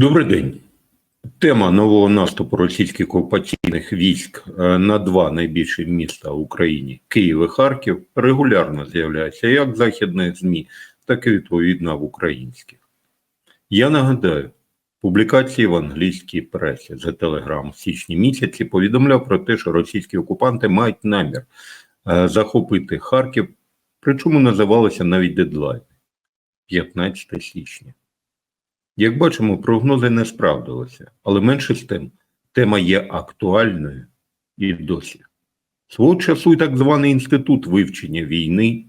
Добрий день. Тема нового наступу російських окупаційних військ е, на два найбільші міста в Україні Київ і Харків регулярно з'являється як в західних ЗМІ, так і відповідно в українських. Я нагадаю, публікації в англійській пресі за Телеграм в січні місяці повідомляв про те, що російські окупанти мають намір е, захопити Харків, причому називалося навіть дедлайн 15 січня. Як бачимо, прогнози не справдилися, але менше з тим, тема є актуальною і досі. Свого часу і так званий інститут вивчення війни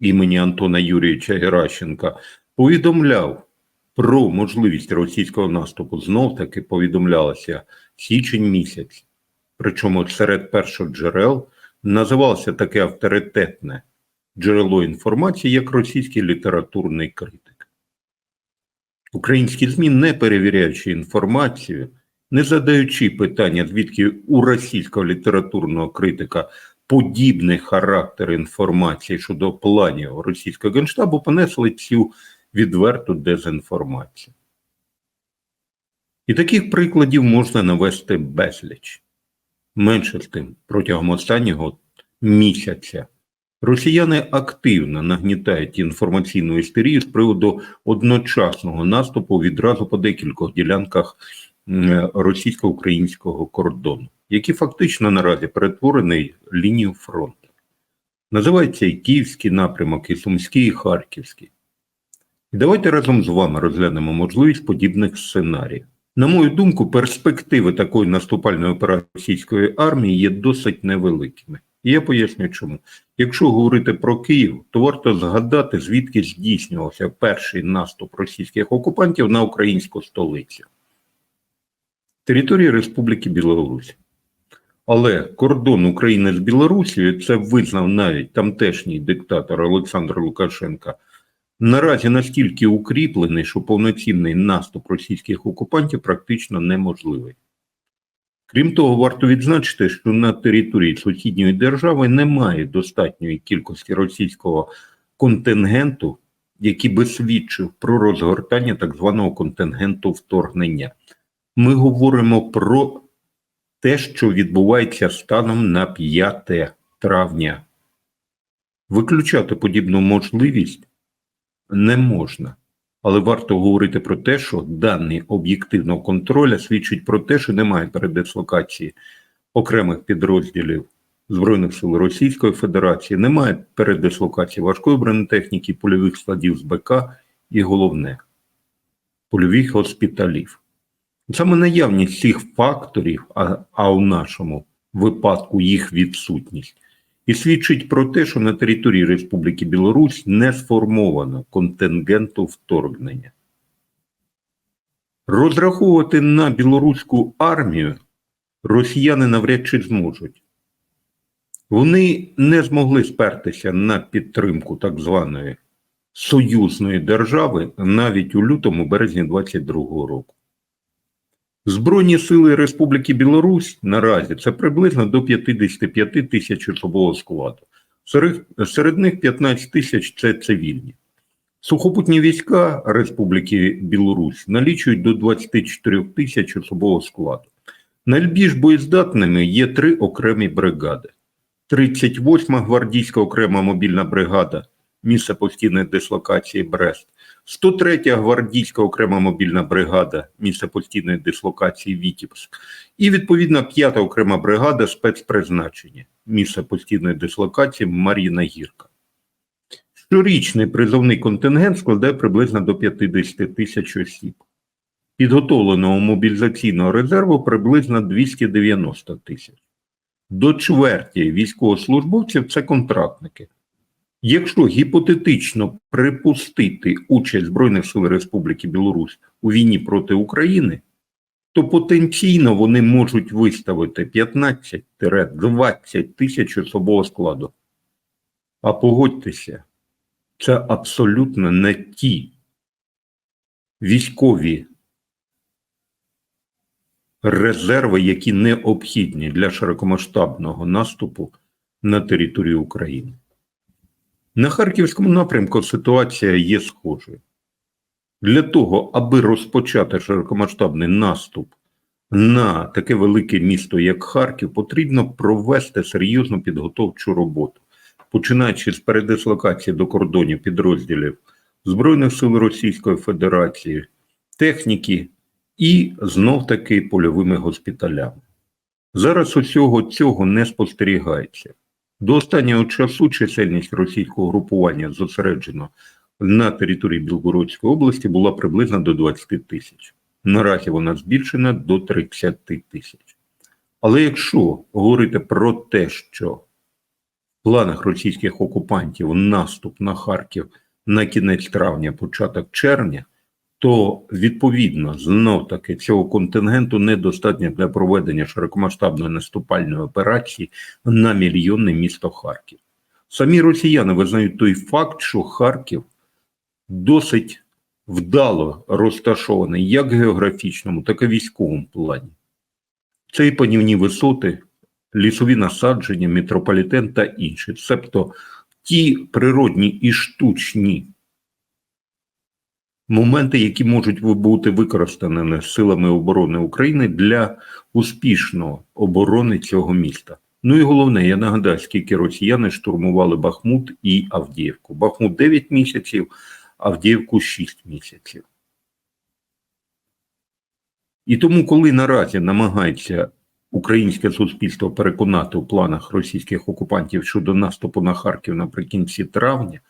імені Антона Юрійовича Геращенка повідомляв про можливість російського наступу. Знов таки повідомлялося січень місяць. Причому серед перших джерел називалося таке авторитетне джерело інформації, як російський літературний критик. Українські ЗМІ, не перевіряючи інформацію, не задаючи питання, звідки у російського літературного критика подібний характер інформації щодо планів російського генштабу, понесли цю відверту дезінформацію. І таких прикладів можна навести безліч. Менше з тим, протягом останнього місяця Росіяни активно нагнітають інформаційну істерію з приводу одночасного наступу відразу по декількох ділянках російсько-українського кордону, які фактично наразі перетворені в лінію фронту. Називається і Київський напрямок, і Сумський, і Харківський. І давайте разом з вами розглянемо можливість подібних сценаріїв. На мою думку, перспективи такої наступальної операції російської армії є досить невеликими. І я поясню, чому. Якщо говорити про Київ, то варто згадати, звідки здійснювався перший наступ російських окупантів на українську столицю території Республіки Білорусь. Але кордон України з Білорусією це визнав навіть тамтешній диктатор Олександр Лукашенка. Наразі настільки укріплений, що повноцінний наступ російських окупантів практично неможливий. Крім того, варто відзначити, що на території сусідньої держави немає достатньої кількості російського контингенту, який би свідчив про розгортання так званого контингенту вторгнення. Ми говоримо про те, що відбувається станом на 5 травня. Виключати подібну можливість не можна. Але варто говорити про те, що дані об'єктивного контролю свідчать про те, що немає передислокації окремих підрозділів Збройних сил Російської Федерації, немає передислокації важкої бронетехніки, польових складів з БК і головне польових госпіталів. Саме наявність цих факторів, а, а в нашому випадку їх відсутність і свідчить про те, що на території Республіки Білорусь не сформовано контингенту вторгнення. Розраховувати на білоруську армію росіяни навряд чи зможуть. Вони не змогли спертися на підтримку так званої союзної держави навіть у лютому березні 22 року. Збройні сили Республіки Білорусь наразі це приблизно до 55 тисяч особового складу. Серед, них 15 тисяч це цивільні. Сухопутні війська Республіки Білорусь налічують до 24 тисяч особового складу. Найбільш боєздатними є три окремі бригади: 38-ма гвардійська окрема мобільна бригада, місце постійної дислокації Брест, 103-я гвардійська окрема мобільна бригада місце постійної дислокації Вітівськ і відповідно 5-та окрема бригада спецпризначення місце постійної дислокації Мар'їна Гірка. Щорічний призовний контингент складає приблизно до 50 тисяч осіб. Підготовленого мобілізаційного резерву приблизно 290 тисяч. До чверті військовослужбовців це контрактники. Якщо гіпотетично припустити участь Збройних сил Республіки Білорусь у війні проти України, то потенційно вони можуть виставити 15-20 тисяч особового складу. А погодьтеся, це абсолютно не ті військові резерви, які необхідні для широкомасштабного наступу на територію України. На Харківському напрямку ситуація є схожою. Для того, аби розпочати широкомасштабний наступ на таке велике місто, як Харків, потрібно провести серйозну підготовчу роботу, починаючи з передислокації до кордонів підрозділів Збройних сил Російської Федерації, техніки і знов таки польовими госпіталями. Зараз усього цього не спостерігається. До останнього часу чисельність російського групування зосереджено на території Білгородської області була приблизно до 20 тисяч. Наразі вона збільшена до 30 тисяч. Але якщо говорити про те, що в планах російських окупантів наступ на Харків на кінець травня, початок червня, то відповідно знов таки цього контингенту недостатньо для проведення широкомасштабної наступальної операції на мільйонне місто Харків. Самі росіяни визнають той факт, що Харків досить вдало розташований як географічному, так і військовому плані. Це і панівні висоти, лісові насадження, метрополітен та інші, себто ті природні і штучні моменти, які можуть бути використані силами оборони України для успішної оборони цього міста. Ну і головне, я нагадаю, скільки росіяни штурмували Бахмут і Авдіївку. Бахмут 9 місяців, Авдіївку 6 місяців. І тому, коли наразі намагається українське суспільство переконати у планах російських окупантів щодо наступу на Харків наприкінці травня,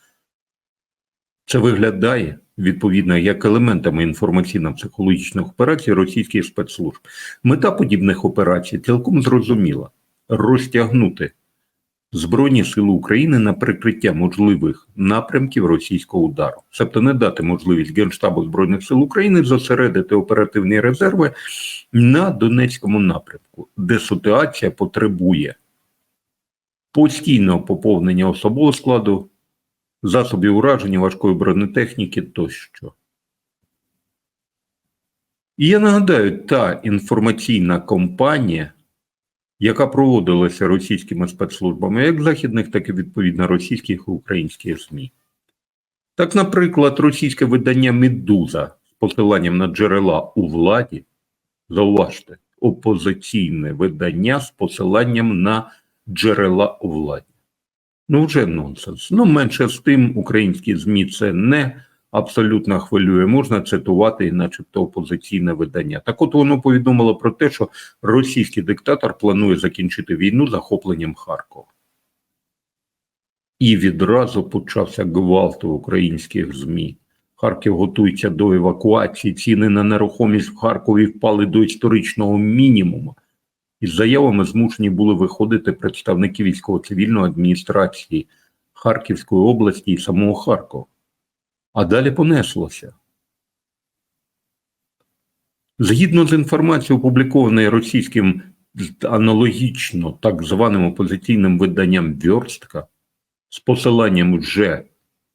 це виглядає відповідно як елементами інформаційно-психологічних операцій російських спецслужб. Мета подібних операцій цілком зрозуміла розтягнути Збройні Сили України на прикриття можливих напрямків російського удару, тобто не дати можливість Генштабу Збройних сил України зосередити оперативні резерви на Донецькому напрямку, де ситуація потребує постійного поповнення особового складу, засобів ураження, важкої бронетехніки тощо. І я нагадаю, та інформаційна кампанія, яка проводилася російськими спецслужбами, як західних, так і відповідно російських і українських ЗМІ. Так, наприклад, російське видання Медуза з посиланням на джерела у владі, зауважте, опозиційне видання з посиланням на джерела у владі. Ну, вже нонсенс. Ну, менше з тим, українські ЗМІ це не абсолютно хвилює. Можна цитувати, начебто опозиційне видання. Так от воно повідомило про те, що російський диктатор планує закінчити війну захопленням Харкова. І відразу почався гвалт у українських ЗМІ. Харків готується до евакуації. Ціни на нерухомість в Харкові впали до історичного мінімуму. Із заявами змушені були виходити представники військово-цивільної адміністрації Харківської області і самого Харкова. А далі понеслося. Згідно з інформацією, опублікованою російським аналогічно так званим опозиційним виданням Вьорстка, з посиланням вже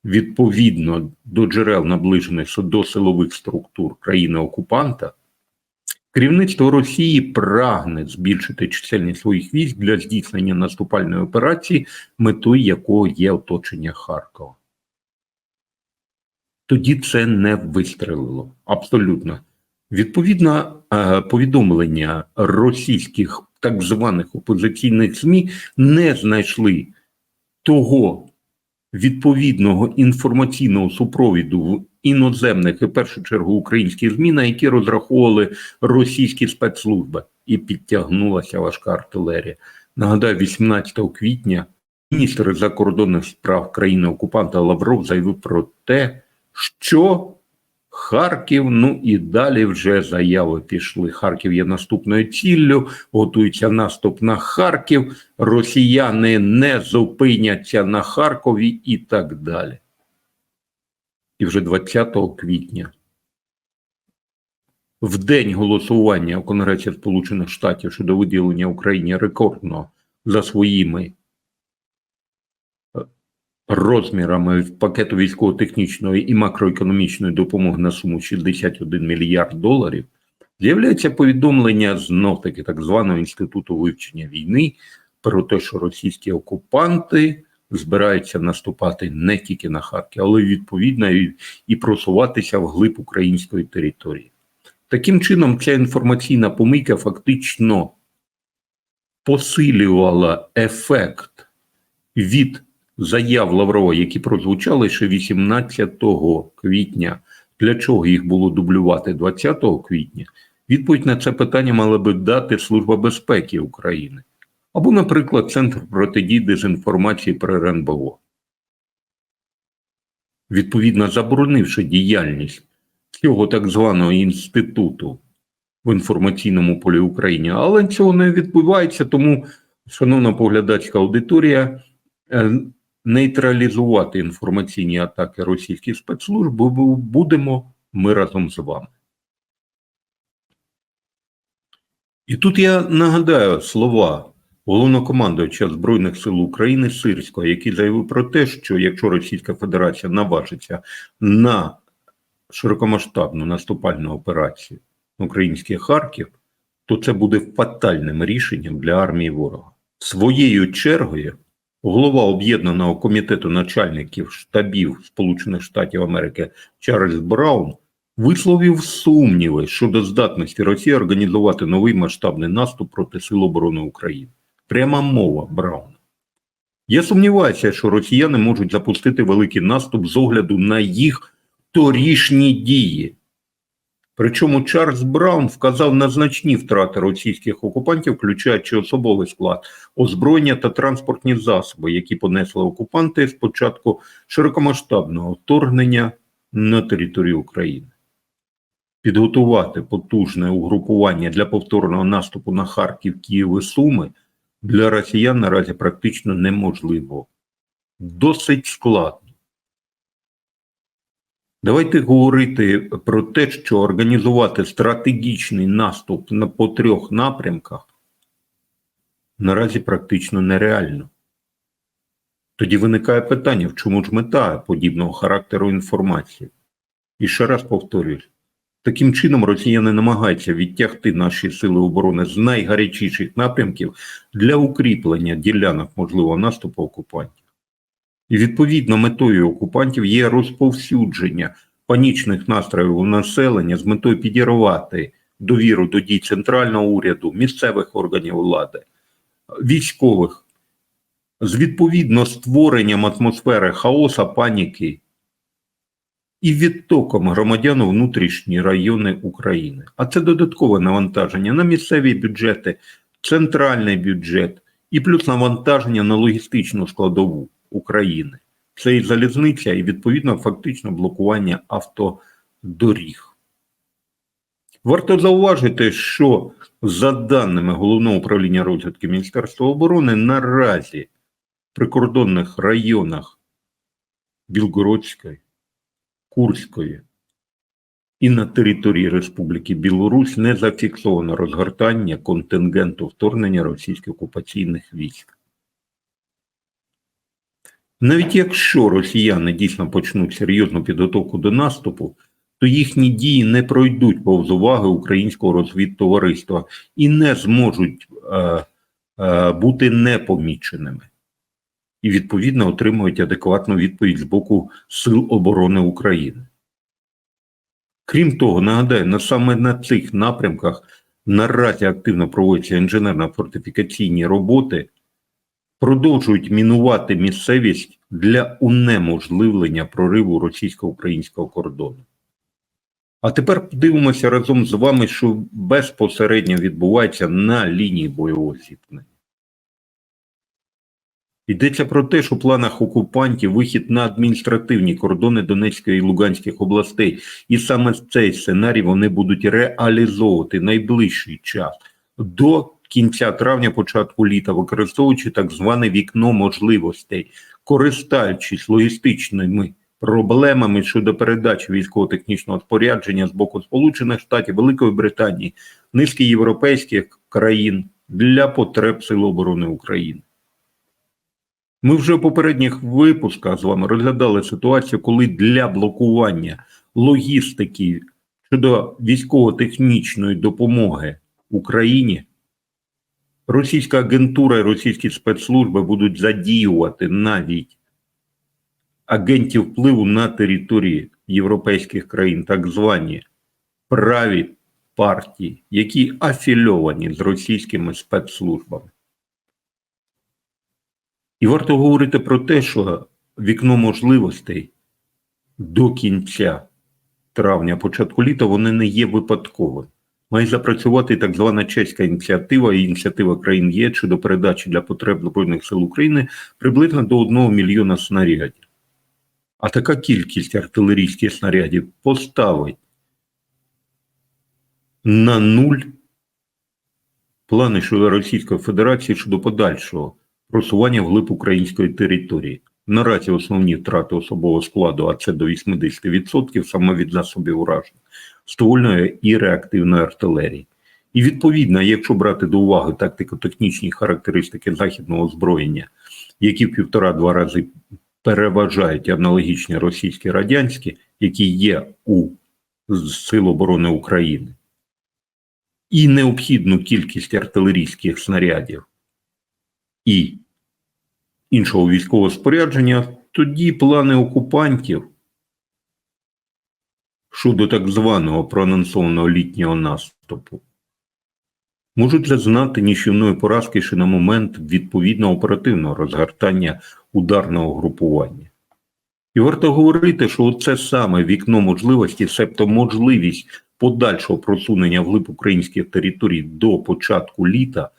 відповідно до джерел наближених до силових структур країни-окупанта. Керівництво Росії прагне збільшити чисельність своїх військ для здійснення наступальної операції, метою якого є оточення Харкова. Тоді це не вистрелило абсолютно. Відповідно, е, повідомлення російських так званих опозиційних ЗМІ не знайшли того відповідного інформаційного супровіду в іноземних і в першу чергу українських ЗМІ, на які розраховували російські спецслужби, і підтягнулася важка артилерія. Нагадаю, 18 квітня міністр закордонних справ країни окупанта Лавров заявив про те, що Харків, ну і далі вже заяви пішли. Харків є наступною ціллю, готується наступ на Харків, росіяни не зупиняться на Харкові і так далі. І вже 20 квітня, в день голосування у Конгресі Сполучених Штатів щодо виділення Україні рекордно за своїми розмірами пакету військово-технічної і макроекономічної допомоги на суму 61 мільярд доларів, з'являється повідомлення знов таки так званого інституту вивчення війни про те, що російські окупанти збирається наступати не тільки на Харків, але відповідно і, просуватися вглиб української території. Таким чином, ця інформаційна помийка фактично посилювала ефект від заяв Лаврова, які прозвучали ще 18 квітня. Для чого їх було дублювати 20 квітня? Відповідь на це питання мала би дати Служба безпеки України або, наприклад, Центр протидії дезінформації при РНБО. Відповідно, заборонивши діяльність цього так званого інституту в інформаційному полі України, але цього не відбувається, тому, шановна поглядацька аудиторія, е, нейтралізувати інформаційні атаки російських спецслужб будемо ми разом з вами. І тут я нагадаю слова головнокомандуюча Збройних сил України Сирського, який заявив про те, що якщо Російська Федерація наважиться на широкомасштабну наступальну операцію на український Харків, то це буде фатальним рішенням для армії ворога. Своєю чергою голова об'єднаного комітету начальників штабів Сполучених Штатів Америки Чарльз Браун висловив сумніви щодо здатності Росії організувати новий масштабний наступ проти Сил оборони України. Пряма мова Брауна. Я сумніваюся, що росіяни можуть запустити великий наступ з огляду на їх торішні дії. Причому Чарльз Браун вказав на значні втрати російських окупантів, включаючи особовий склад, озброєння та транспортні засоби, які понесли окупанти з початку широкомасштабного вторгнення на територію України. Підготувати потужне угрупування для повторного наступу на Харків, Київ і Суми для росіян наразі практично неможливо. Досить складно. Давайте говорити про те, що організувати стратегічний наступ на по трьох напрямках наразі практично нереально. Тоді виникає питання, в чому ж мета подібного характеру інформації? І ще раз повторюсь, таким чином росіяни намагаються відтягти наші сили оборони з найгарячіших напрямків для укріплення ділянок можливого наступу окупантів. І відповідно метою окупантів є розповсюдження панічних настроїв у населення з метою підірвати довіру до дій центрального уряду, місцевих органів влади, військових, з відповідно створенням атмосфери хаоса, паніки і відтоком громадян у внутрішні райони України. А це додаткове навантаження на місцеві бюджети, центральний бюджет і плюс навантаження на логістичну складову. України. Це і залізниця, і відповідно фактично блокування автодоріг. Варто зауважити, що за даними Головного управління розвідки Міністерства оборони наразі в прикордонних районах Білгородської, Курської і на території Республіки Білорусь не зафіксовано розгортання контингенту вторгнення російських окупаційних військ. Навіть якщо росіяни дійсно почнуть серйозну підготовку до наступу, то їхні дії не пройдуть повз уваги українського розвідтовариства і не зможуть е, е, бути непоміченими. І, відповідно, отримують адекватну відповідь з боку Сил оборони України. Крім того, нагадаю, на саме на цих напрямках наразі активно проводяться інженерно-фортифікаційні роботи продовжують мінувати місцевість для унеможливлення прориву російсько-українського кордону. А тепер подивимося разом з вами, що безпосередньо відбувається на лінії бойового зіткнення. Йдеться про те, що в планах окупантів вихід на адміністративні кордони Донецької і Луганських областей, і саме цей сценарій вони будуть реалізовувати найближчий час. До кінця травня, початку літа, використовуючи так зване вікно можливостей, користуючись логістичними проблемами щодо передачі військово-технічного спорядження з боку Сполучених Штатів, Великої Британії, низки європейських країн для потреб Сил оборони України. Ми вже в попередніх випусках з вами розглядали ситуацію, коли для блокування логістики щодо військово-технічної допомоги Україні російська агентура і російські спецслужби будуть задіювати навіть агентів впливу на території європейських країн, так звані праві партії, які афільовані з російськими спецслужбами. І варто говорити про те, що вікно можливостей до кінця травня, початку літа, вони не є випадковим. Має запрацювати так звана чеська ініціатива і ініціатива країн ЄС щодо передачі для потреб Збройних сил України приблизно до 1 мільйона снарядів. А така кількість артилерійських снарядів поставить на нуль плани щодо Російської Федерації щодо подальшого просування вглиб української території. Наразі основні втрати особового складу, а це до 80% саме від засобів ураження, ствольної і реактивної артилерії. І відповідно, якщо брати до уваги тактико-технічні характеристики західного озброєння, які в півтора-два рази переважають аналогічні російські радянські, які є у Сил оборони України, і необхідну кількість артилерійських снарядів і іншого військового спорядження, тоді плани окупантів щодо так званого проанонсованого літнього наступу можуть зазнати ніщівної поразки ще на момент відповідного оперативного розгортання ударного групування. І варто говорити, що це саме вікно можливості, себто можливість подальшого просунення вглиб українських територій до початку літа,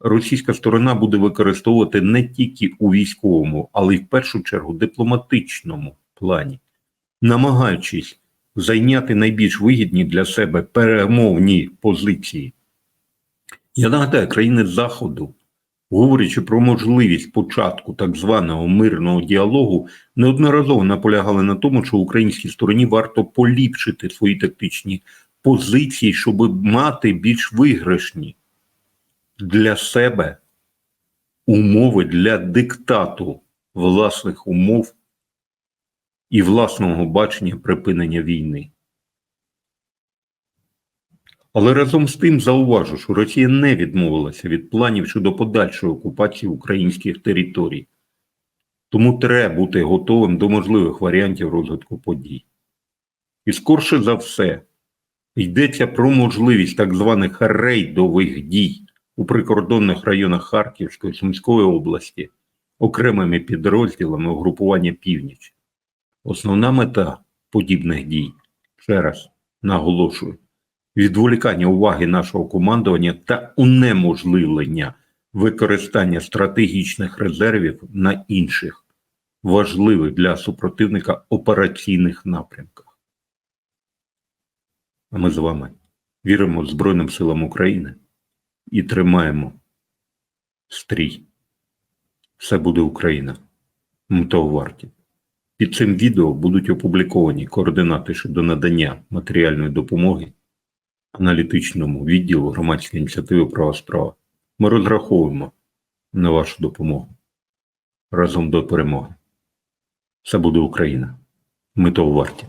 російська сторона буде використовувати не тільки у військовому, але й в першу чергу дипломатичному плані, намагаючись зайняти найбільш вигідні для себе перемовні позиції. Я нагадаю, країни Заходу, говорячи про можливість початку так званого мирного діалогу, неодноразово наполягали на тому, що українській стороні варто поліпшити свої тактичні позиції, щоб мати більш виграшні для себе умови для диктату власних умов і власного бачення припинення війни. Але разом з тим зауважу, що Росія не відмовилася від планів щодо подальшої окупації українських територій. Тому треба бути готовим до можливих варіантів розвитку подій. І скорше за все йдеться про можливість так званих рейдових дій у прикордонних районах Харківської Сумської області окремими підрозділами угрупування північ. Основна мета подібних дій, ще раз наголошую, відволікання уваги нашого командування та унеможливлення використання стратегічних резервів на інших важливих для супротивника операційних напрямках. А ми з вами віримо Збройним силам України і тримаємо стрій. Все буде Україна. Ми того варті. Під цим відео будуть опубліковані координати щодо надання матеріальної допомоги аналітичному відділу громадської ініціативи Права справа. Ми розраховуємо на вашу допомогу разом до перемоги. Все буде Україна. Ми того варті.